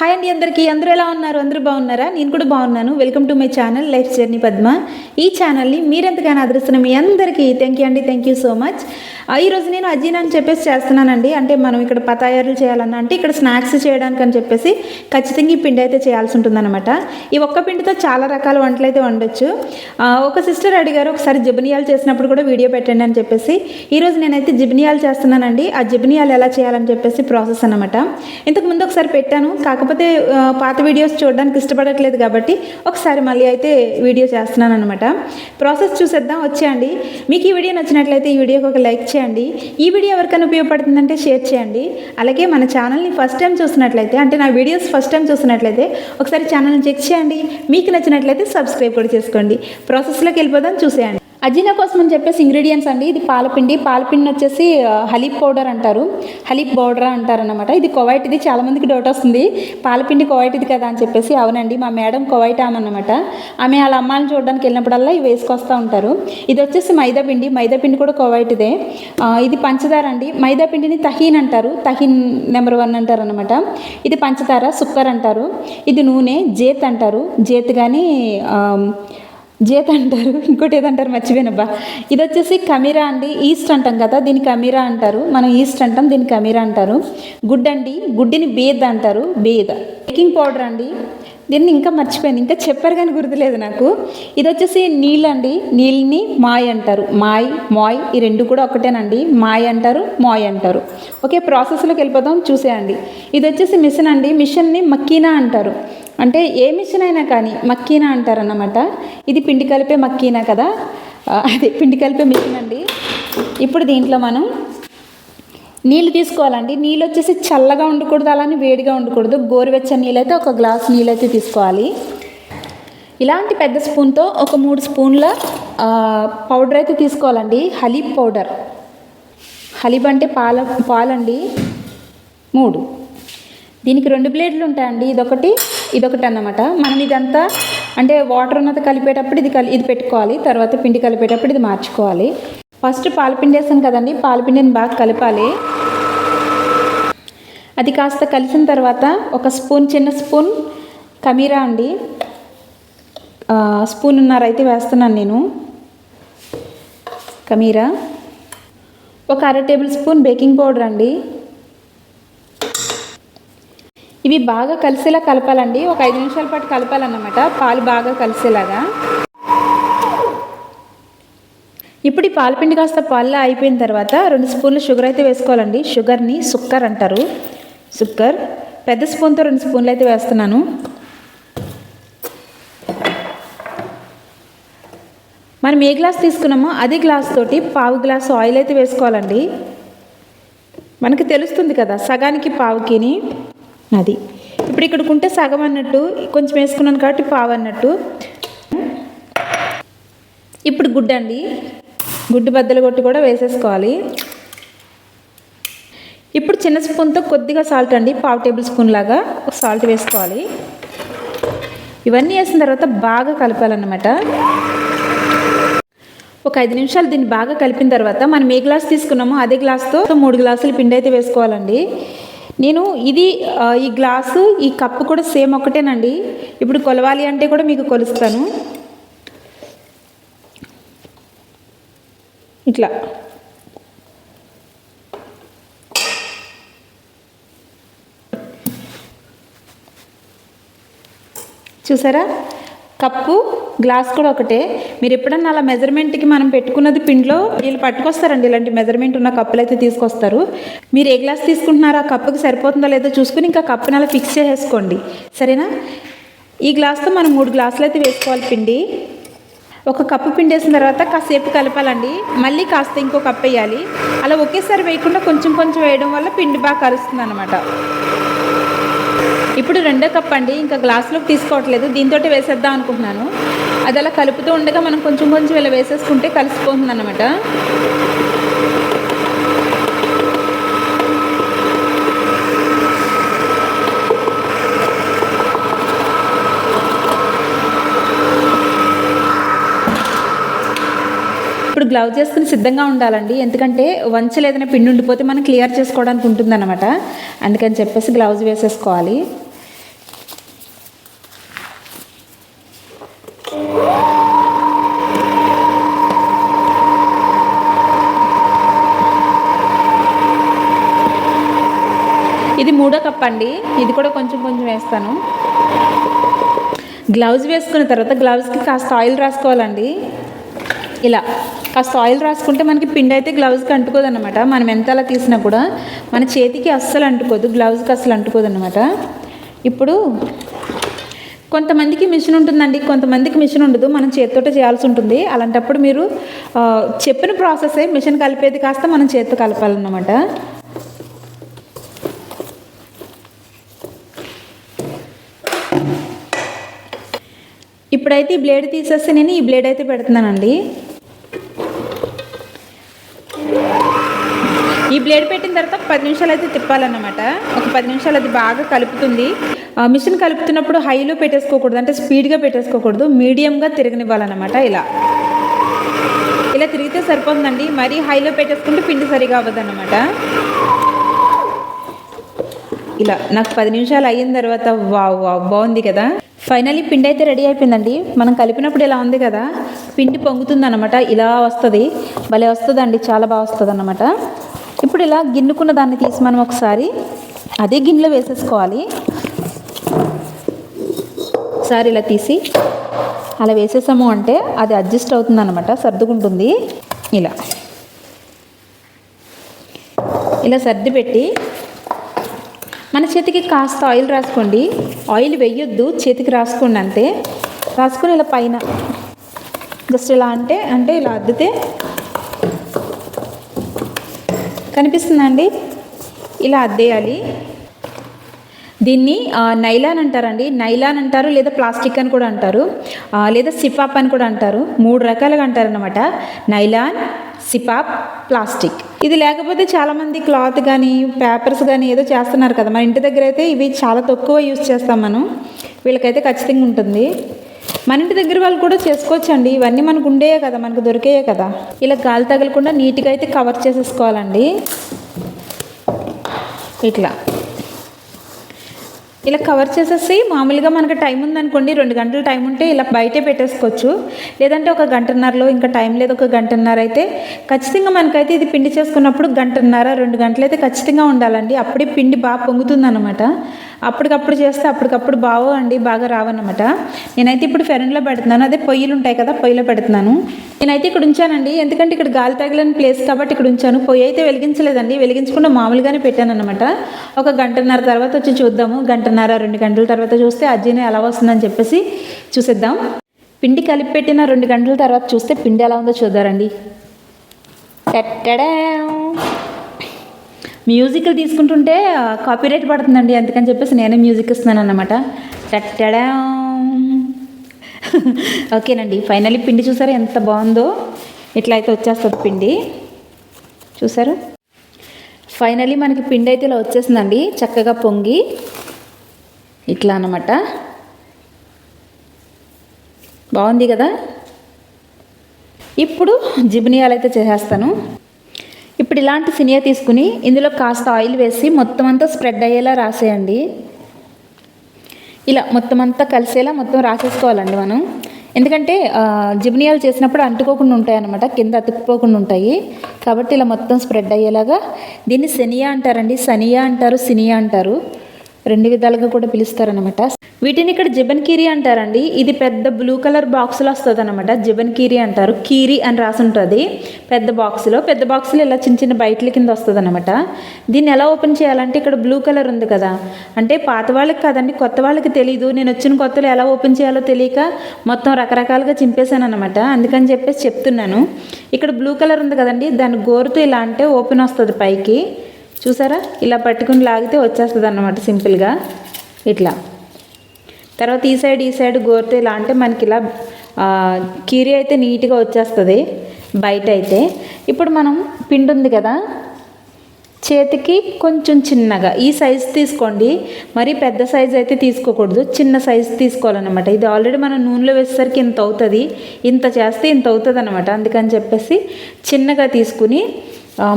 Hi అండి అందరికీ. అందరూ ఎలా ఉన్నారు? అందరూ బాగున్నారా? నేను కూడా బాగున్నాను. Welcome to my channel life journey Padma ఈ ఛానల్ని మీరెంతగానో ఆదరిస్తున్న మీ అందరికీ. థ్యాంక్ యూ అండి. థ్యాంక్ యూ సో మచ్ ఈరోజు నేను అజీనా అని చెప్పేసి చేస్తున్నానండి. అంటే మనం ఇక్కడ పతాయారులు చేయాలన్నా అంటే ఇక్కడ స్నాక్స్ చేయడానికి అని చెప్పేసి ఖచ్చితంగా ఈ పిండి అయితే చేయాల్సి ఉంటుందన్నమాట. ఈ ఒక్క పిండితో చాలా రకాల వంటలు అయితే వండొచ్చు. ఒక సిస్టర్ అడిగారు ఒకసారి జిబినియాలు చేసినప్పుడు కూడా వీడియో పెట్టండి అని చెప్పేసి. ఈరోజు నేనైతే జిబినియాలు చేస్తున్నానండి. ఆ జిబినియాలు ఎలా చేయాలని చెప్పేసి ప్రాసెస్ అనమాట ఇంతకు ముందు ఒకసారి పెట్టాను. కాకపోతే కాకపోతే పాత వీడియోస్ చూడడానికి ఇష్టపడట్లేదు కాబట్టి ఒకసారి మళ్ళీ అయితే వీడియో చేస్తున్నాను అనమాట ప్రాసెస్ చూసేద్దాం వచ్చేయండి. మీకు ఈ వీడియో నచ్చినట్లయితే ఈ వీడియోకి ఒక లైక్ చేయండి. ఈ వీడియో ఎవరికైనా ఉపయోగపడుతుందంటే షేర్ చేయండి. అలాగే మన ఛానల్ని ఫస్ట్ టైం చూసినట్లయితే అంటే నా వీడియోస్ ఫస్ట్ టైం చూసినట్లయితే ఒకసారి ఛానల్ని చెక్ చేయండి. మీకు నచ్చినట్లయితే సబ్స్క్రైబ్ కూడా చేసుకోండి. ప్రాసెస్లోకి వెళ్ళిపోదాం చూసేయండి. అజీనా కోసం అని చెప్పేసి ఇంగ్రీడియంట్స్ అండి. ఇది పాలపిండి. పాలపిండి వచ్చేసి హలీప్ పౌడర్ అంటారు. హలీప్ పౌడర్ అంటారనమాట ఇది కొవైట్ ఇది చాలామందికి డౌట్ వస్తుంది. పాలపిండి కొవైట్ ఇది కదా అని చెప్పేసి అవునండి. మా మేడం కొవైట్ ఆమె అనమాట ఆమె వాళ్ళ అమ్మాయిని చూడడానికి వెళ్ళినప్పుడల్లా ఇవి వేసుకొస్తూ ఉంటారు. ఇది వచ్చేసి మైదా పిండి. మైదా పిండి కూడా కొవైట్ ఇదే. ఇది పంచదార అండి. మైదా పిండిని తహీన్ అంటారు. తహీన్ నెంబర్ వన్ అంటారు అనమాట ఇది పంచదార సుక్కర్ అంటారు. ఇది నూనె జేత్ అంటారు. జేత్ కానీ జేత్ అంటారు ఇంకోటి ఏదంటారు మర్చిపోయినబ్బా. ఇది వచ్చేసి కమీరా అండి ఈస్ట్ అంటాం కదా దీన్ని కమీరా అంటారు. మనం ఈస్ట్ అంటాం దీన్ని కమీరా అంటారు. గుడ్ అండి గుడ్డిని బేద్ అంటారు బేద్. బేకింగ్ పౌడర్ అండి దీన్ని ఇంకా మర్చిపోయాను ఇంకా చెప్పారు కానీ గుర్తులేదు నాకు. ఇది వచ్చేసి నీళ్ళు అండి నీళ్ళని మాయ్ అంటారు. మాయ్ మాయ్ ఈ రెండు కూడా ఒకటేనండి. మాయ్ అంటారు మాయ్ అంటారు. ఓకే ప్రాసెస్లోకి వెళ్ళిపోదాం చూసేయండి. ఇది వచ్చేసి మిషన్ అండి మిషన్ని మక్కీనా అంటారు. అంటే ఏ మిషన్ అయినా కానీ మక్కీనా అంటారన్నమాట. ఇది పిండి కలిపే మక్కీనా కదా? అదే పిండి కలిపే మిషన్ అండి. ఇప్పుడు దీంట్లో మనం నీళ్ళు తీసుకోవాలండి. నీళ్ళు వచ్చేసి చల్లగా ఉండకూడదు అలానే వేడిగా ఉండకూడదు. గోరువెచ్చని నీళ్ళు అయితే ఒక గ్లాస్ నీళ్ళు అయితే తీసుకోవాలి. ఇలాంటి పెద్ద స్పూన్తో ఒక మూడు స్పూన్ల పౌడర్ అయితే తీసుకోవాలండి. హలీబ్ పౌడర్. హలీబ్ అంటే పాల పాలండి. మూడు. దీనికి రెండు బ్లేడ్లు ఉంటాయండి. ఇదొకటి. ఇదొకటి అన్నమాట మనం ఇదంతా అంటే వాటర్ ఉన్నది కలిపేటప్పుడు ఇది కలి ఇది పెట్టుకోవాలి. తర్వాత పిండి కలిపేటప్పుడు ఇది మార్చుకోవాలి. ఫస్ట్ పాలపిండి వేసాను కదండి. పాలపిండిని బాగా కలపాలి. అది కాస్త కలిసిన తర్వాత ఒక స్పూన్ చిన్న స్పూన్ కమీరా అండి. స్పూన్ ఉన్నారైతే అయితే వేస్తున్నాను నేను. కమీరా. ఒక అర టేబుల్ స్పూన్ బేకింగ్ పౌడర్ అండి. ఇవి బాగా కలిసేలా కలపాలండి. ఒక ఐదు నిమిషాల పాటు కలపాలన్నమాట. పాలు బాగా కలిసేలాగా. ఇప్పుడు ఈ పాలపిండి కాస్త పాల్లో అయిపోయిన తర్వాత రెండు స్పూన్లు షుగర్ అయితే వేసుకోవాలండి. షుగర్ని సుక్కర్ అంటారు. సుక్కర్. పెద్ద స్పూన్తో రెండు స్పూన్లు అయితే వేస్తున్నాను. మనం ఏ గ్లాస్ తీసుకున్నామో అదే గ్లాస్ తోటి పావు గ్లాస్ ఆయిల్ అయితే వేసుకోవాలండి. మనకి తెలుస్తుంది కదా సగానికి పావుకిని. అది. ఇప్పుడు ఇక్కడికి ఉంటే సగం అన్నట్టు కొంచెం వేసుకున్నాను కాబట్టి పావు అన్నట్టు. ఇప్పుడు గుడ్డు అండి. గుడ్డు బద్దలు కొట్టి కూడా వేసేసుకోవాలి. ఇప్పుడు చిన్న స్పూన్తో కొద్దిగా సాల్ట్ అండి పావు టేబుల్ స్పూన్ లాగా సాల్ట్ వేసుకోవాలి. ఇవన్నీ వేసిన తర్వాత బాగా కలపాలన్నమాట. ఒక ఐదు నిమిషాలు దీన్ని బాగా కలిపిన తర్వాత మనం ఏ గ్లాస్ తీసుకున్నామో అదే గ్లాస్తో మూడు గ్లాసులు పిండి అయితే వేసుకోవాలండి. నేను ఇది ఈ గ్లాసు ఈ కప్పు కూడా సేమ్ ఒకటేనండి. ఇప్పుడు కొలవాలి అంటే కూడా మీకు కొలుస్తాను. ఇట్లా. చూసారా? కప్పు గ్లాస్ కూడా ఒకటే. మీరు ఎప్పుడన్నా అలా మెజర్మెంట్కి మనం పెట్టుకున్నది పిండిలో వీళ్ళు పట్టుకొస్తారండి. ఇలాంటి మెజర్మెంట్ ఉన్న కప్పులు అయితే తీసుకొస్తారు. మీరు ఏ గ్లాస్ తీసుకుంటున్నారో ఆ కప్పుకి సరిపోతుందో లేదో చూసుకుని ఇంకా కప్పుని అలా ఫిక్స్ చేసేసుకోండి. సరేనా? ఈ గ్లాస్తో మనం మూడు గ్లాసులు అయితే వేసుకోవాలి పిండి. ఒక కప్పు పిండి వేసిన తర్వాత కాసేపు కలపాలండి. మళ్ళీ కాస్త ఇంకో కప్పు వేయాలి. అలా ఒకేసారి వేయకుండా కొంచెం కొంచెం వేయడం వల్ల పిండి బాగా కలుస్తుంది అనమాట ఇప్పుడు రెండో కప్ అండి ఇంకా గ్లాస్లోకి తీసుకోవట్లేదు. దీంతో వేసేద్దాం అనుకుంటున్నాను. అది అలా కలుపుతూ ఉండగా మనం కొంచెం కొంచెం ఇలా వేసేసుకుంటే కలిసిపోతుంది అనమాట ఇప్పుడు గ్లౌజ్ చేసుకుని సిద్ధంగా ఉండాలండి. ఎందుకంటే వంచలు ఏదైనా పిండి ఉండిపోతే మనం క్లియర్ చేసుకోవడానికి ఉంటుందన్నమాట. అందుకని చెప్పేసి గ్లౌజ్ వేసేసుకోవాలి. మూడో కప్ అండి. ఇది కూడా కొంచెం కొంచెం వేస్తాను. గ్లౌజ్ వేసుకున్న తర్వాత గ్లౌజ్కి కాస్త ఆయిల్ రాసుకోవాలండి. ఇలా కాస్త ఆయిల్ రాసుకుంటే మనకి పిండి అయితే గ్లౌజ్కి అంటుకోదు అనమాట మనం ఎంత అలా తీసినా కూడా మన చేతికి అస్సలు అంటుకోదు. గ్లౌజ్కి అస్సలు అంటుకోదు అనమాట ఇప్పుడు కొంతమందికి మిషన్ ఉంటుందండి. కొంతమందికి మిషన్ ఉండదు. మనం చేతితో చేయాల్సి ఉంటుంది. అలాంటప్పుడు మీరు చెప్పిన ప్రాసెసే మిషన్ కలిపేది కాస్త మనం చేతితో కలపాలన్నమాట. ఇప్పుడైతే ఈ బ్లేడ్ తీసేస్తే నేను ఈ బ్లేడ్ అయితే పెడుతున్నానండి. ఈ బ్లేడ్ పెట్టిన తర్వాత ఒక పది నిమిషాలు అయితే తిప్పాలన్నమాట. ఒక పది నిమిషాలు అది బాగా కలుపుతుంది. మిషన్ కలుపుతున్నప్పుడు హైలో పెట్టేసుకోకూడదు అంటే స్పీడ్గా పెట్టేసుకోకూడదు మీడియంగా తిరగనివ్వాలన్నమాట ఇలా. ఇలా తిరిగితే సరిపోతుందండి. మరీ హైలో పెట్టేసుకుంటే పిండి సరిగా అవ్వదన్నమాట. ఇలా నాకు పది నిమిషాలు అయిన తర్వాత వావ్ వావ్ బాగుంది కదా. ఫైనలీ పిండి అయితే రెడీ అయిపోయిందండి. మనం కలిపినప్పుడు ఇలా ఉంది కదా పిండి పొంగుతుంది అనమాట ఇలా వస్తుంది. భలే వస్తుందండి చాలా బాగా వస్తుంది అనమాట ఇప్పుడు ఇలా గిన్నుకున్న దాన్ని తీసి మనం ఒకసారి అదే గిన్నెలో వేసేసుకోవాలి. ఒకసారి ఇలా తీసి అలా వేసేసాము అంటే అది అడ్జస్ట్ అవుతుంది అనమాట సర్దుకుంటుంది. ఇలా. ఇలా సర్ది పెట్టి మన చేతికి కాస్త ఆయిల్ రాసుకోండి. ఆయిల్ వేయొద్దు చేతికి రాసుకోండి అంతే. రాసుకొని ఇలా పైన జస్ట్ ఇలా అంటే అంటే ఇలా అద్దితే కనిపిస్తుందా అండి? ఇలా అద్దేయాలి. దీన్ని నైలాన్ అంటారండి. నైలాన్ అంటారు లేదా ప్లాస్టిక్ అని కూడా అంటారు. లేదా సిపాప్ అని కూడా అంటారు. మూడు రకాలుగా అంటారనమాట నైలాన్ సిపాప్ ప్లాస్టిక్. ఇది లేకపోతే చాలామంది క్లాత్ కానీ పేపర్స్ కానీ ఏదో చేస్తున్నారు కదా. మన ఇంటి దగ్గర అయితే ఇవి చాలా తక్కువ యూజ్ చేస్తాం మనం. వీళ్ళకైతే ఖచ్చితంగా ఉంటుంది. మన ఇంటి దగ్గర వాళ్ళు కూడా చేసుకోవచ్చండి. ఇవన్నీ మనకు ఉండేయే కదా మనకు దొరికేయే కదా. ఇలా గాలి తగలకుండా నీట్గా అయితే కవర్ చేసేసుకోవాలండి. ఇట్లా. ఇలా కవర్ చేసేసి మామూలుగా మనకు టైం ఉందనుకోండి రెండు గంటల టైం ఉంటే ఇలా బయటే పెట్టేసుకోవచ్చు. లేదంటే ఒక గంటన్నరలో ఇంకా టైం లేదు ఒక గంటన్నర అయితే ఖచ్చితంగా మనకైతే ఇది పిండి చేసుకున్నప్పుడు గంటన్నర రెండు గంటలు అయితే ఖచ్చితంగా ఉండాలండి. అప్పుడే పిండి బాగా పొంగుతుంది అనమాట అప్పటికప్పుడు చేస్తే అప్పటికప్పుడు బావో అండి బాగా రావన్నమాట. నేనైతే ఇప్పుడు ఫెరెన్లో పెడుతున్నాను. అదే పొయ్యిలు ఉంటాయి కదా పొయ్యిలో పెడుతున్నాను. నేనైతే ఇక్కడ ఉంచానండి. ఎందుకంటే ఇక్కడ గాలి తగిలిన ప్లేస్ కాబట్టి ఇక్కడ ఉంచాను. పొయ్యి అయితే వెలిగించలేదండి. వెలిగించకుండా మామూలుగానే పెట్టాను అనమాట ఒక గంటన్నర తర్వాత వచ్చి చూద్దాము. గంటన్నర రెండు గంటల తర్వాత చూస్తే అజ్జీనే ఎలా వస్తుందని చెప్పేసి చూసేద్దాం. పిండి కలిపి పెట్టిన రెండు గంటల తర్వాత చూస్తే పిండి ఎలా ఉందో చూద్దారండి. టట్టడా మ్యూజిక్లు తీసుకుంటుంటే కాపీరైట్ పడుతుందండి. అందుకని చెప్పేసి నేనే మ్యూజిక్ ఇస్తున్నాను అనమాట టట్టడా ఓకేనండి. ఫైనల్లీ పిండి చూసారా ఎంత బాగుందో? ఇట్లా అయితే వచ్చేస్తుంది పిండి. చూసారు? ఫైనలీ మనకి పిండి అయితే ఇలా వచ్చేసిందండి. చక్కగా పొంగి ఇట్లా అన్నమాట. బాగుంది కదా? ఇప్పుడు జిబినియాలు అయితే చేసేస్తాను. ఇప్పుడు ఇలాంటి సినియా తీసుకుని ఇందులో కాస్త ఆయిల్ వేసి మొత్తం అంతా స్ప్రెడ్ అయ్యేలా రాసేయండి. ఇలా మొత్తం అంతా కలిసేలా మొత్తం రాసేసుకోవాలండి మనం. ఎందుకంటే జిబ్నియాలు చేసినప్పుడు అంటుకోకుండా ఉంటాయి అనమాట కింద అతుక్కుపోకుండా ఉంటాయి. కాబట్టి ఇలా మొత్తం స్ప్రెడ్ అయ్యేలాగా దీన్ని సెనియా అంటారండి. సనియా అంటారు సినియా అంటారు. రెండు విధాలుగా కూడా పిలుస్తారనమాట వీటిని ఇక్కడ జిబన్ కీరి అంటారండి. ఇది పెద్ద బ్లూ కలర్ బాక్స్లో వస్తుంది అనమాట జిబన్ కీరీ అంటారు. కీరీ అని రాసి ఉంటుంది పెద్ద బాక్స్లో. పెద్ద బాక్స్లో ఇలా చిన్న చిన్న బయటల కింద వస్తుంది అనమాట దీన్ని ఎలా ఓపెన్ చేయాలంటే ఇక్కడ బ్లూ కలర్ ఉంది కదా. అంటే పాత వాళ్ళకి కాదండి కొత్త వాళ్ళకి తెలియదు నేను వచ్చిన కొత్తలో ఎలా ఓపెన్ చేయాలో తెలియక మొత్తం రకరకాలుగా చింపేశాను అనమాట అందుకని చెప్పేసి చెప్తున్నాను. ఇక్కడ బ్లూ కలర్ ఉంది కదండి. దాని గోరుతో ఇలా అంటే ఓపెన్ వస్తుంది పైకి. చూసారా? ఇలా పట్టుకుని లాగితే వచ్చేస్తుంది అన్నమాట సింపుల్గా. ఇట్లా. తర్వాత ఈ సైడ్ ఈ సైడ్ గోరితే ఇలా అంటే మనకి ఇలా కీరి కీరీ అయితే నీట్గా వచ్చేస్తుంది బయట అయితే. ఇప్పుడు మనం పిండి ఉంది కదా చేతికి కొంచెం చిన్నగా ఈ సైజ్ తీసుకోండి. మరీ పెద్ద సైజ్ అయితే తీసుకోకూడదు చిన్న సైజ్ తీసుకోవాలన్నమాట. ఇది ఆల్రెడీ మనం నూనెలో వేసేసరికి ఇంత అవుతుంది ఇంత చేస్తే ఇంత అవుతుంది అనమాట అందుకని చెప్పేసి చిన్నగా తీసుకుని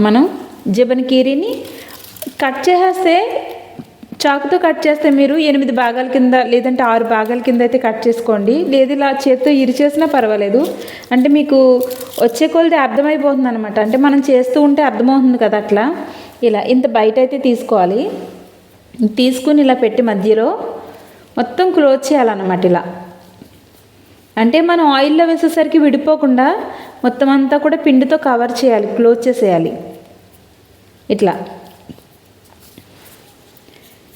మనం జిబన్ కీరీని కట్ చేసేస్తే చాకుతో కట్ చేస్తే మీరు ఎనిమిది భాగాల కింద లేదంటే ఆరు భాగాల కింద అయితే కట్ చేసుకోండి. లేదు ఇలా చేత్తో ఇరిచేసినా పర్వాలేదు. అంటే మీకు వచ్చే కొలది అర్థమైపోతుంది అనమాట అంటే మనం చేస్తూ ఉంటే అర్థమవుతుంది కదా అట్లా. ఇలా ఇంత బయట అయితే తీసుకోవాలి. తీసుకుని ఇలా పెట్టి మధ్యలో మొత్తం క్లోజ్ చేయాలన్నమాట ఇలా. అంటే మనం ఆయిల్లో వేసేసరికి విడిపోకుండా మొత్తం అంతా కూడా పిండితో కవర్ చేయాలి క్లోజ్ చేసేయాలి. ఇట్లా.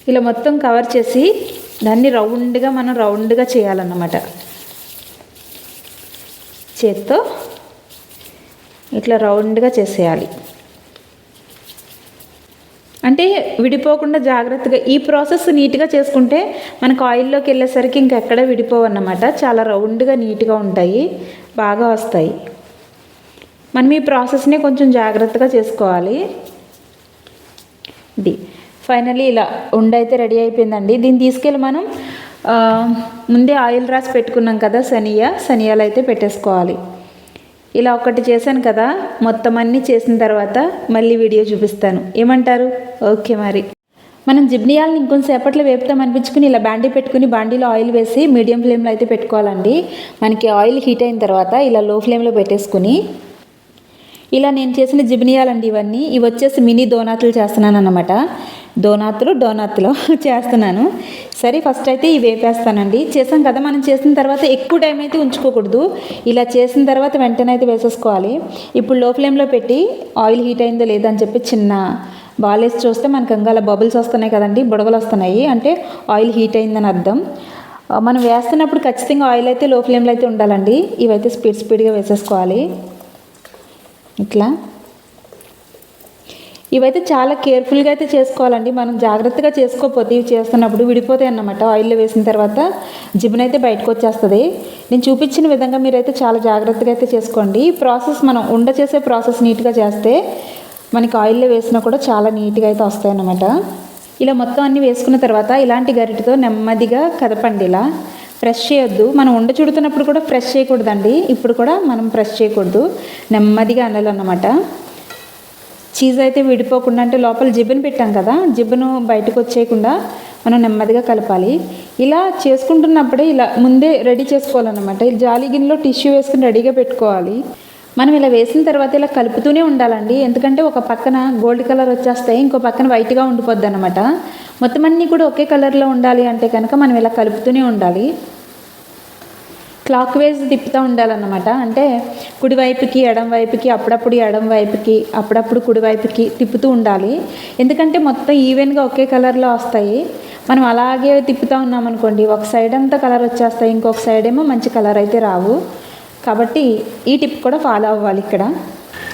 ఇలా మొత్తం కవర్ చేసి దాన్ని రౌండ్గా మనం రౌండ్గా చేయాలన్నమాట. చేత్తో ఇట్లా రౌండ్గా చేసేయాలి. అంటే విడిపోకుండా జాగ్రత్తగా ఈ ప్రాసెస్ నీట్గా చేసుకుంటే మనకు ఆయిల్లోకి వెళ్ళేసరికి ఇంకెక్కడ విడిపోవన్నమాట. చాలా రౌండ్గా నీట్గా ఉంటాయి బాగా వస్తాయి. మనం ఈ ప్రాసెస్ని కొంచెం జాగ్రత్తగా చేసుకోవాలి. డి ఫైనలీ ఇలా ఉండైతే రెడీ అయిపోయిందండి. దీన్ని తీసుకెళ్ళి మనం ముందే ఆయిల్ రాసి పెట్టుకున్నాం కదా శనియా శనియాలు అయితే పెట్టేసుకోవాలి. ఇలా ఒకటి చేశాను కదా మొత్తం అన్నీ చేసిన తర్వాత మళ్ళీ వీడియో చూపిస్తాను. ఏమంటారు? ఓకే మరి. మనం జిబ్నియాలను ఇంకొంతసేపట్లో వేపుతాం అనిపించుకుని ఇలా బాండీ పెట్టుకుని బాండీలో ఆయిల్ వేసి మీడియం ఫ్లేమ్లో అయితే పెట్టుకోవాలండి. మనకి ఆయిల్ హీట్ అయిన తర్వాత ఇలా లో ఫ్లేమ్లో పెట్టేసుకుని ఇలా నేను చేసిన జిబినియాలండి ఇవన్నీ. ఇవి వచ్చేసి మినీ డోనాతులు చేస్తున్నాను అనమాట డోనాతులు డోనాతులు చేస్తున్నాను. సరే ఫస్ట్ అయితే ఇవి వేపేస్తానండి. చేసాం కదా మనం చేసిన తర్వాత ఎక్కువ టైం అయితే ఉంచుకోకూడదు. ఇలా చేసిన తర్వాత వెంటనే అయితే వేసేసుకోవాలి. ఇప్పుడు లో ఫ్లేమ్లో పెట్టి ఆయిల్ హీట్ అయిందో లేదో అని చెప్పి చిన్న బాలేసి చూస్తే మనకు ఇంకా బబుల్స్ వస్తున్నాయి కదండి బుడగలు వస్తున్నాయి. అంటే ఆయిల్ హీట్ అయిందని అర్థం. మనం వేస్తున్నప్పుడు ఖచ్చితంగా ఆయిల్ అయితే లో ఫ్లేమ్లో అయితే ఉండాలండి. ఇవైతే స్పీడ్ స్పీడ్గా వేసేసుకోవాలి. ఇట్లా. ఇవైతే చాలా కేర్ఫుల్గా అయితే చేసుకోవాలండి. మనం జాగ్రత్తగా చేసుకోకపోతే ఇవి చేస్తున్నప్పుడు విడిపోతాయి అన్నమాట. ఆయిల్లో వేసిన తర్వాత జిబున్ అయితే బయటకు వచ్చేస్తుంది. నేను చూపించిన విధంగా మీరైతే చాలా జాగ్రత్తగా అయితే చేసుకోండి. ఈ ప్రాసెస్ మనం ఉండ చేసే ప్రాసెస్ నీట్గా చేస్తే మనకి ఆయిల్లో వేసినా కూడా చాలా నీట్గా అయితే వస్తాయి అన్నమాట. ఇలా మొత్తం అన్నీ వేసుకున్న తర్వాత ఇలాంటి గరిటతో నెమ్మదిగా కదపండి ఇలా. ప్రెస్ చేయొద్దు. మనం ఉండ చుడుతున్నప్పుడు కూడా ప్రెస్ చేయకూడదండి. ఇప్పుడు కూడా మనం ప్రెస్ చేయకూడదు. నెమ్మదిగా అనాలన్నమాట. చీజ్ అయితే విడిపోకుండా అంటే లోపల జిబ్బును పెట్టాం కదా జిబ్బును బయటకు వచ్చేయకుండా మనం నెమ్మదిగా కలపాలి. ఇలా చేసుకుంటున్నప్పుడే ఇలా ముందే రెడీ చేసుకోవాలన్నమాట. జాలి గిన్నెలో టిష్యూ వేసుకుని రెడీగా పెట్టుకోవాలి. మనం ఇలా వేసిన తర్వాత ఇలా కలుపుతూనే ఉండాలండి. ఎందుకంటే ఒక పక్కన గోల్డ్ కలర్ వచ్చేస్తాయి ఇంకో పక్కన వైట్గా ఉండిపోద్ది అనమాట మొత్తం అన్నీ కూడా ఒకే కలర్లో ఉండాలి అంటే కనుక మనం ఇలా కలుపుతూనే ఉండాలి. క్లాక్ వైజ్ తిప్పుతూ ఉండాలన్నమాట. అంటే కుడివైపుకి ఎడం వైపుకి అప్పుడప్పుడు ఎడం వైపుకి అప్పుడప్పుడు కుడివైపుకి తిప్పుతూ ఉండాలి. ఎందుకంటే మొత్తం ఈవెన్గా ఒకే కలర్లో వస్తాయి. మనం అలాగే తిప్పుతూ ఉన్నామనుకోండి ఒక సైడ్ అంతా కలర్ వచ్చేస్తాయి ఇంకొక సైడ్ ఏమో మంచి కలర్ అయితే రావు. కాబట్టి ఈ టిప్ కూడా ఫాలో అవ్వాలి ఇక్కడ.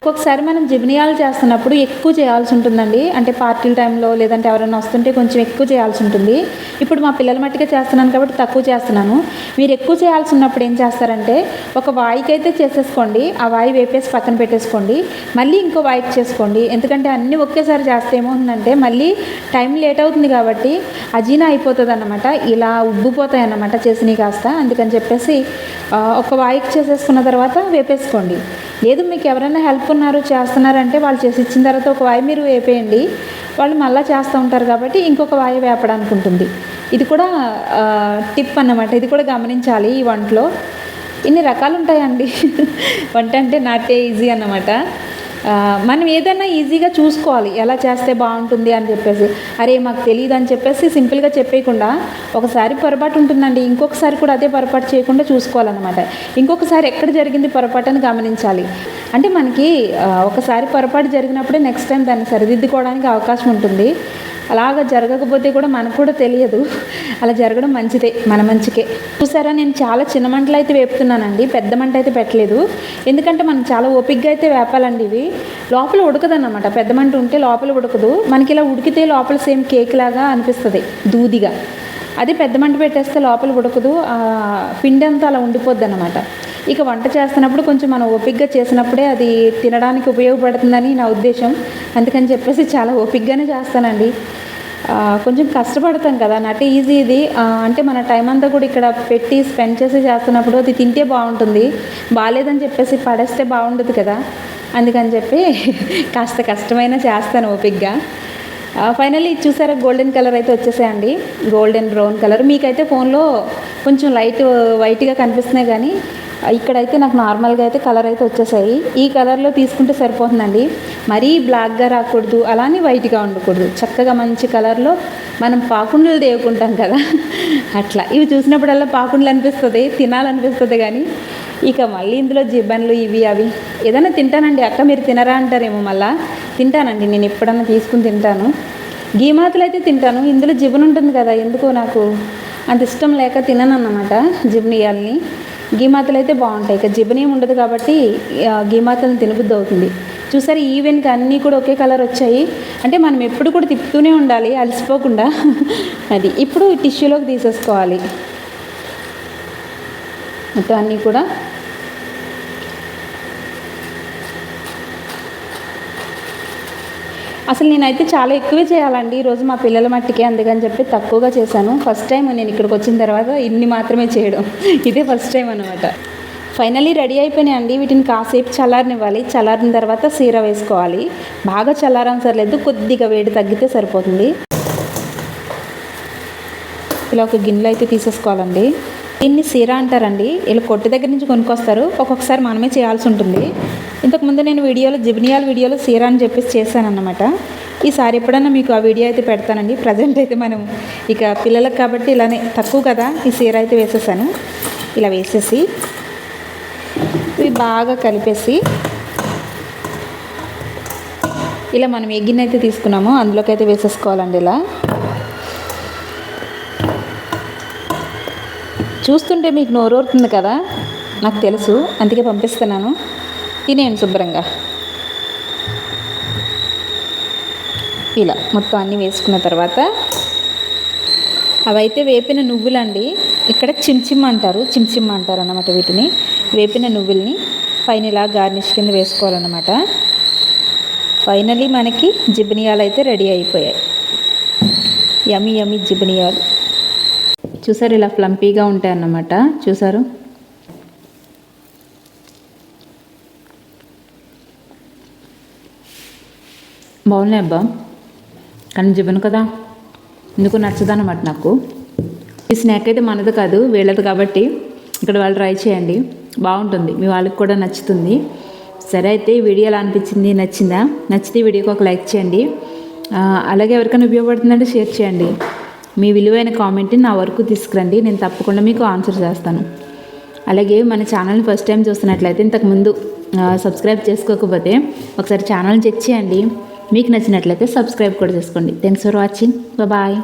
ఒక్కొక్కసారి మనం జిబినియాలు చేస్తున్నప్పుడు ఎక్కువ చేయాల్సి ఉంటుందండి. అంటే పార్టీల టైంలో లేదంటే ఎవరైనా వస్తుంటే కొంచెం ఎక్కువ చేయాల్సి ఉంటుంది. ఇప్పుడు మా పిల్లల మట్టిగా చేస్తున్నాను కాబట్టి తక్కువ చేస్తున్నాను. మీరు ఎక్కువ చేయాల్సి ఉన్నప్పుడు ఏం చేస్తారంటే ఒక వాయికి అయితే చేసేసుకోండి. ఆ వాయి వేపేసి పక్కన పెట్టేసుకోండి. మళ్ళీ ఇంకో వాయికి చేసుకోండి. ఎందుకంటే అన్నీ ఒకేసారి చేస్తే ఏమవుతుందంటే మళ్ళీ టైం లేట్ అవుతుంది కాబట్టి అజీనా అయిపోతుంది అన్నమాట ఇలా ఉబ్బిపోతాయి అన్నమాట చేసినవి కాస్త. అందుకని చెప్పేసి ఒక వాయికి చేసేసుకున్న తర్వాత వేపేసుకోండి. లేదు మీకు ఎవరైనా హెల్ప్ ఉన్నారు చేస్తున్నారంటే వాళ్ళు చేసి ఇచ్చిన తర్వాత ఒక వాయి మీరు వేపేయండి. వాళ్ళు మళ్ళీ చేస్తూ ఉంటారు కాబట్టి ఇంకొక వాయి వేపడానికి ఉంటుంది. ఇది కూడా టిప్ అన్నమాట. ఇది కూడా గమనించాలి ఈ వంటలో. ఇన్ని రకాలు ఉంటాయండి వంట అంటే నాటే ఈజీ అన్నమాట. మనం ఏదైనా ఈజీగా చూసుకోవాలి. ఎలా చేస్తే బాగుంటుంది అని చెప్పేసి. అరే మాకు తెలియదు అని చెప్పేసి సింపుల్గా చెప్పేయకుండా ఒకసారి పొరపాటు ఉంటుందండి. ఇంకొకసారి కూడా అదే పొరపాటు చేయకుండా చూసుకోవాలన్నమాట. ఇంకొకసారి ఎక్కడ జరిగింది పొరపాటు అని గమనించాలి. అంటే మనకి ఒకసారి పొరపాటు జరిగినప్పుడే నెక్స్ట్ టైం దాన్ని సరిదిద్దుకోవడానికి అవకాశం ఉంటుంది. అలాగ జరగకపోతే కూడా మనకు కూడా తెలియదు. అలా జరగడం మంచిదే మన మంచికే. చూసారా నేను చాలా చిన్న మంటలు అయితే వేపుతున్నానండి పెద్ద మంట అయితే పెట్టలేదు. ఎందుకంటే మనం చాలా ఓపిక్గా అయితే వేపాలండి ఇవి. లోపల ఉడకదన్నమాట పెద్ద మంట ఉంటే లోపల ఉడకదు. మనకి ఇలా ఉడికితే లోపల సేమ్ కేక్ లాగా అనిపిస్తుంది దూదిగా. అది పెద్ద మంట పెట్టేస్తే లోపల ఉడకదు పిండి అంతా అలా ఉండిపోద్ది అనమాట ఇక వంట చేస్తున్నప్పుడు కొంచెం మనం ఓపిక్గా చేసినప్పుడే అది తినడానికి ఉపయోగపడుతుందని నా ఉద్దేశం. అందుకని చెప్పేసి చాలా ఓపిక్గానే చేస్తానండి. కొంచెం కష్టపడతాం కదా అంటే ఈజీ ఇది. అంటే మన టైం అంతా కూడా ఇక్కడ పెట్టి స్పెండ్ చేసి చేస్తున్నప్పుడు అది తింటే బాగుంటుంది. బాగాలేదని చెప్పేసి పడేస్తే బాగుండదు కదా. అందుకని చెప్పి కాస్త కష్టమైనా చేస్తాను ఓపిక్గా ఫైనల్లీ చూసారా గోల్డెన్ కలర్ అయితే వచ్చేసాయండి. గోల్డెన్ బ్రౌన్ కలర్ మీకైతే ఫోన్లో కొంచెం లైట్ వైట్గా కనిపిస్తున్నాయి కానీ ఇక్కడైతే నాకు నార్మల్గా అయితే కలర్ అయితే వచ్చేసాయి. ఈ కలర్లో తీసుకుంటే సరిపోతుందండి. మరీ బ్లాక్గా రాకూడదు అలానే వైట్గా ఉండకూడదు. చక్కగా మంచి కలర్లో మనం పాకుండలు దేవుకుంటాం కదా. అట్లా. ఇవి చూసినప్పుడల్లా పాకుండలు అనిపిస్తుంది తినాలనిపిస్తుంది కానీ ఇక మళ్ళీ ఇందులో జిబ్బన్లు ఇవి అవి. ఏదైనా తింటానండి. అక్క మీరు తినరా అంటారేమో మళ్ళా. తింటానండి. నేను ఎప్పుడన్నా తీసుకుని తింటాను. గీమాతలు అయితే తింటాను. ఇందులో జిబున్ ఉంటుంది కదా. ఎందుకో నాకు అంత ఇష్టం లేక తినను అన్నమాట జిబ్నియాల్ని గీమాతలు అయితే బాగుంటాయి. ఇక జిబున్ ఏమి ఉండదు కాబట్టి గీమాతలను తినబుద్ధి అవుతుంది. చూసారు ఈవెన్కి అన్నీ కూడా ఒకే కలర్ వచ్చాయి. అంటే మనం ఎప్పుడు కూడా తిప్పుతూనే ఉండాలి. అలసిపోకుండా. అది. ఇప్పుడు టిష్యూలోకి తీసేసుకోవాలి. మొత్తం అన్నీ కూడా అసలు నేనైతే చాలా ఎక్కువే చేయాలండి. ఈరోజు మా పిల్లల మట్టికి అందుకని చెప్పి తక్కువగా చేశాను. ఫస్ట్ టైం నేను ఇక్కడికి వచ్చిన తర్వాత ఇన్ని మాత్రమే చేయడం. ఇదే ఫస్ట్ టైం అనమాట ఫైనలీ రెడీ అయిపోయినాయండి వీటిని కాసేపు చల్లారనివ్వాలి. చల్లారిన తర్వాత సీర వేసుకోవాలి. బాగా చల్లారం సర్లేదు. కొద్దిగా వేడి తగ్గితే సరిపోతుంది. ఇలా ఒక గిన్నెలో అయితే తీసేసుకోవాలండి. దీన్ని సీర అంటారండి? వీళ్ళు కొట్టు దగ్గర నుంచి కొనుక్కొస్తారు. ఒక్కొక్కసారి మనమే చేయాల్సి ఉంటుంది. ఇంతకుముందు నేను వీడియోలో జిబ్నియాల వీడియోలో సీర అని చెప్పేసి చేశాను అన్నమాట ఈసారి ఎప్పుడన్నా మీకు ఆ వీడియో అయితే పెడతానండి. ప్రజెంట్ అయితే మనం ఇక పిల్లలకు కాబట్టి ఇలానే తక్కువ కదా ఈ సీర అయితే వేసేసాను. ఇలా వేసేసి ఇవి బాగా కలిపేసి ఇలా మనం ఏ అయితే తీసుకున్నామో అందులోకి అయితే వేసేసుకోవాలండి ఇలా. చూస్తుంటే మీకు నోరూరుతుంది కదా? నాకు తెలుసు. అందుకే పంపిస్తున్నాను. తినేయండి శుభ్రంగా. ఇలా మొత్తం అన్నీ వేసుకున్న తర్వాత అవైతే వేపిన నువ్వులండి. ఇక్కడ చిమ్చిమ్ అంటారు చిమ్చిమ్ అంటారు అన్నమాట వీటిని. వేపిన నువ్వుల్ని పైన ఇలా గార్నిష్ కింద వేసుకోవాలన్నమాట. ఫైనలీ మనకి జిబినియాలు అయితే రెడీ అయిపోయాయి. యమి యమి జిబినియాలు. చూసారు ఇలా ఫ్లంపీగా ఉంటాయి అన్నమాట. చూసారు? బాగున్నాయి అబ్బా. కానీ జిబను కదా? ఎందుకు నచ్చదన్నమాట నాకు. ఈ స్నాక్ అయితే మనది కాదు వీళ్ళది కాబట్టి ఇక్కడ వాళ్ళు ట్రై చేయండి. బాగుంటుంది. మీ వాళ్ళకి కూడా నచ్చుతుంది. సరే అయితే ఈ వీడియో ఎలా అనిపించింది నచ్చిందా? నచ్చితే వీడియోకి ఒక లైక్ చేయండి. అలాగే ఎవరికైనా ఉపయోగపడుతుందంటే షేర్ చేయండి. మీ విలువైన కామెంట్ని నా వరకు తీసుకురండి. నేను తప్పకుండా మీకు ఆన్సర్ చేస్తాను. అలాగే మన ఛానల్ని ఫస్ట్ టైం చూస్తున్నట్లయితే ఇంతకుముందు సబ్స్క్రైబ్ చేసుకోకపోతే ఒకసారి ఛానల్ చెక్ చేయండి. మీకు నచ్చినట్లయితే సబ్స్క్రైబ్ కూడా చేసుకోండి. Thanks for watching bye